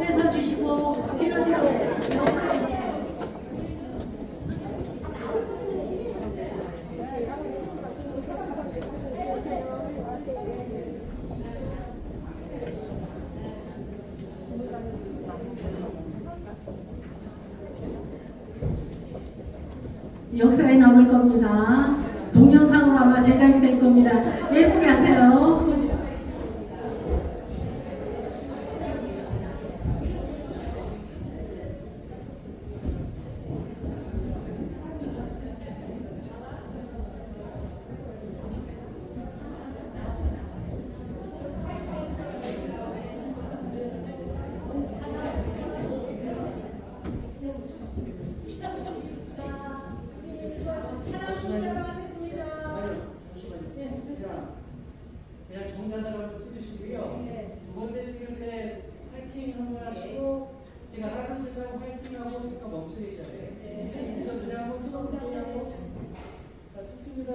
해서 주시고 뒤로 뒤로 역사에 남을 겁니다. 동영상으로 아마 제작이 될 겁니다. 예쁘게 하세요. 그냥 정자처럼 찍으시고요. 두 번째 찍을 때 화이팅 한번 하시고 제가 하나 둘셋 하고 화이팅하고 잠깐 멈춰 계셔야 돼요. 그래서 그냥 한번 찍어 자 찍습니다.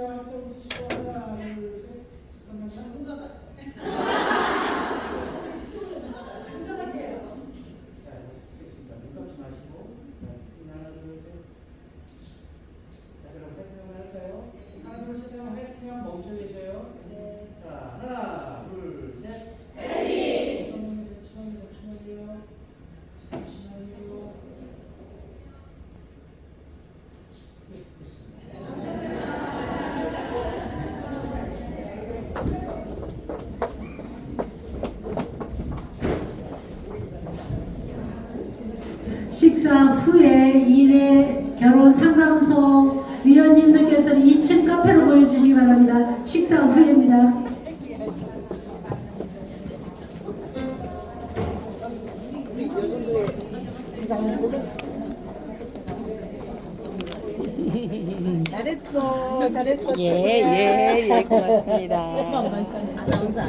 그럼 화이팅 한번 할까요? 하나 둘 셋 하면 화이팅 하면 멈춰 계셔요. 자 하나 둘셋 화이팅! 잠깐만요 잠시만요 잠시만요 잠시만요 네 됐습니다. 식사 후에 이내 결혼 상담소 위원님들께서 2층 카페로 보여주시기 바랍니다. 식사 후에입니다. 잘했어, 잘했어. 예, 예, 예, 고맙습니다.